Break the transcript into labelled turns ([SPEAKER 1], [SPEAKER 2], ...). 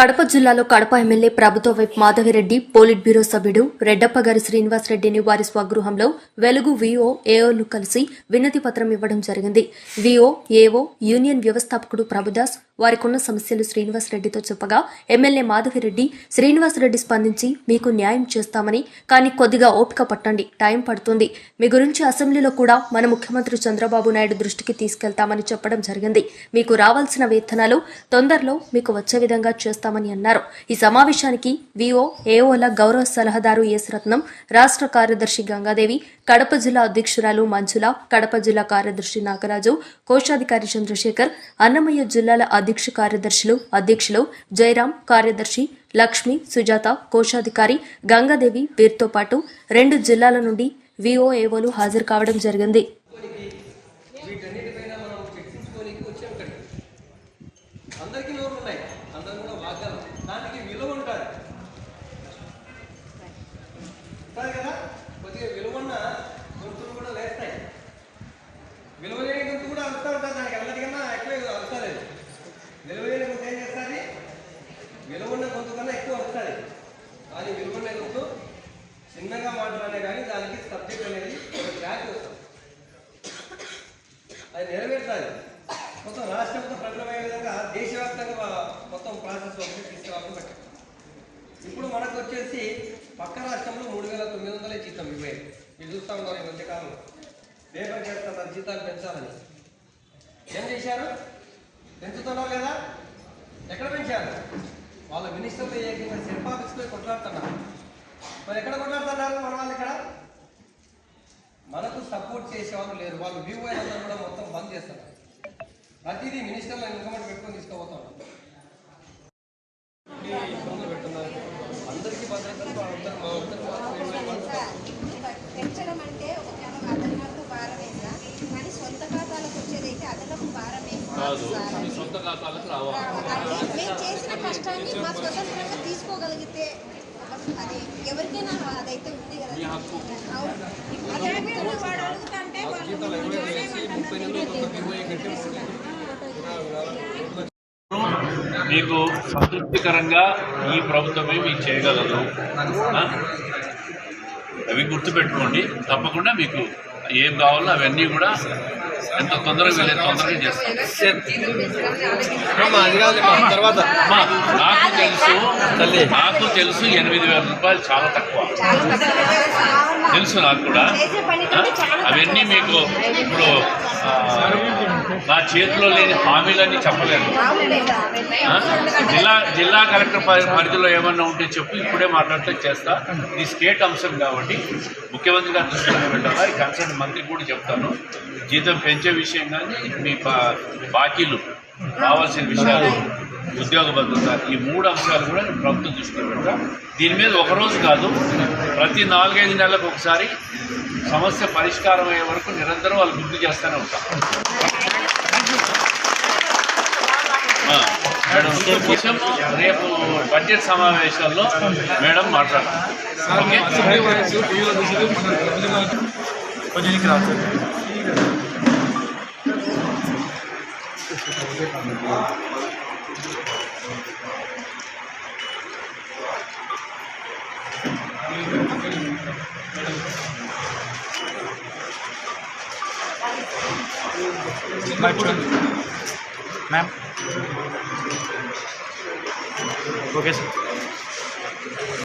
[SPEAKER 1] కడప జిల్లాలో కడప ఎమ్మెల్యే ప్రభుత్వ వైపు మాధవిరెడ్డి పోలిట్ బ్యూరో సభ్యుడు రెడ్డప్పగారి శ్రీనివాసరెడ్డిని వారి స్వగృహంలో వెలుగు విఓ ఏఓలు కలిసి వినతి పత్రం ఇవ్వడం జరిగింది. విఓ ఏఓ యూనియన్ వ్యవస్థాపకుడు ప్రభుదాస్ వారికున్న సమస్యలు శ్రీనివాసరెడ్డితో చెప్పగా ఎమ్మెల్యే మాధవిరెడ్డి శ్రీనివాసరెడ్డి స్పందించి మీకు న్యాయం చేస్తామని కానీ కొద్దిగా ఓపిక పట్టండి టైం పడుతుంది. మీ గురించి అసెంబ్లీలో కూడా మన ముఖ్యమంత్రి చంద్రబాబు నాయుడు దృష్టికి తీసుకెళ్తామని చెప్పడం జరిగింది. మీకు రావాల్సిన వేతనాలు తొందరలో మీకు వచ్చే విధంగా చేస్తామని అన్నారు. ఈ సమావేశానికి విఓ ఏఓల గౌరవ సలహాదారు ఎస్ రత్నం రాష్ట్ర కార్యదర్శి గంగాదేవి కడప జిల్లా అధ్యక్షురాలు మంజుల కడప జిల్లా కార్యదర్శి నాగరాజు కోశాధికారి చంద్రశేఖర్ అన్నమయ్య జిల్లాల అధ్యక్ష కార్యదర్శులు అధ్యక్షులు జయరాం కార్యదర్శి లక్ష్మి సుజాత కోశాధికారి గంగాదేవి వీరితో పాటు రెండు జిల్లాల నుండి విఓఏఓలు హాజరు కావడం జరిగింది.
[SPEAKER 2] అందరికీ మొత్తం రాష్ట్రంతో ప్రజలమయ్యే విధంగా దేశవ్యాప్తంగా మొత్తం ప్రాసెస్ తీసుకురావడం పట్టింది ఇప్పుడు మనకు వచ్చేసి పక్క రాష్ట్రంలో మూడు వేల తొమ్మిది వందలే జీతం ఇవే మీరు చూస్తూ ఉన్నారు ఈ మధ్యకాలంలో. పేపర్ చేస్తున్నారు జీతాలు పెంచాలని. ఏం చేశారు? పెంచుతున్నారు లేదా? ఎక్కడ పెంచారు? వాళ్ళ మినిస్టర్లు ఏకంగా శిల్పాఫీస్లో కొట్లాడుతున్నారు. మరి ఎక్కడ కొట్లాడుతున్నారు మన వాళ్ళు ఇక్కడ? మనకు సపోర్ట్ చేసేవాళ్ళు లేరు. వాళ్ళు వ్యూ అయినందరూ కూడా మొత్తం బంద్ చేస్తారు ప్రతిదీ మినిస్టర్ల ఇన్కమెంట్ పెట్టుకొని తీసుకుపోతాం. ఈ ఇబ్బందులు పెట్టున్నారు అందరికీ భద్రత అందరూ మా అందరూ
[SPEAKER 3] పెంచడం అంటే ఒక జనం అదనపు భారమేనా కానీ సొంత ఖాతాలకు వచ్చేదైతే అదనపు భారమే కాదు సార్.
[SPEAKER 4] సొంత ఖాతాలకు రావాలి.
[SPEAKER 3] అంటే మేము చేసిన కష్టాన్ని మా స్వతంత్రంగా తీసుకోగలిగితే అది ఎవరికైనా అదైతే ఉంది కదా అవును
[SPEAKER 4] మీకు సంతృప్తికరంగా ఈ ప్రభుత్వమే మీకు చేయగలదు? అవి గుర్తుపెట్టుకోండి. తప్పకుండా మీకు ఏం కావాలో అవన్నీ కూడా ఎంత తొందరగా వెళ్ళే తొందరగా చేస్తాం.
[SPEAKER 2] తర్వాత.
[SPEAKER 4] నాకు తెలుసు నాకు తెలుసు ఎనిమిది వేల రూపాయలు చాలా తక్కువ. తెలుసు నాకు కూడా? అవన్నీ మీకు ఇప్పుడు నా చేతిలో లేని హామీలన్నీ చెప్పలేదు. జిల్లా జిల్లా కలెక్టర్ పరి- పరిధిలో ఏమన్నా ఉంటే చెప్పు ఇప్పుడే మాట్లాడితే చేస్తా. ఇది స్టేట్ అంశం కాబట్టి ముఖ్యమంత్రి గారి దృష్టిలో పెట్టాలా. ఈ కన్సర్న్ మంత్రికి కూడా చెప్తాను. జీతం పెంచే విషయం కానీ మీ బాకీలు కావాల్సిన విషయాలు ఉద్యోగ భద్రత ఈ మూడు అంశాలు కూడా నేను ప్రభుత్వం దృష్టిలో పెడతా. దీని మీద ఒకరోజు కాదు ప్రతి నాలుగైదు నెలలకు ఒకసారి సమస్య పరిష్కారం అయ్యే వరకు నిరంతరం వాళ్ళు గుర్తు చేస్తూనే ఉంటాం మేడం విషయం రేపు బడ్జెట్ సమావేశాల్లో మేడం మాట్లాడతాం
[SPEAKER 5] मैम ओके सर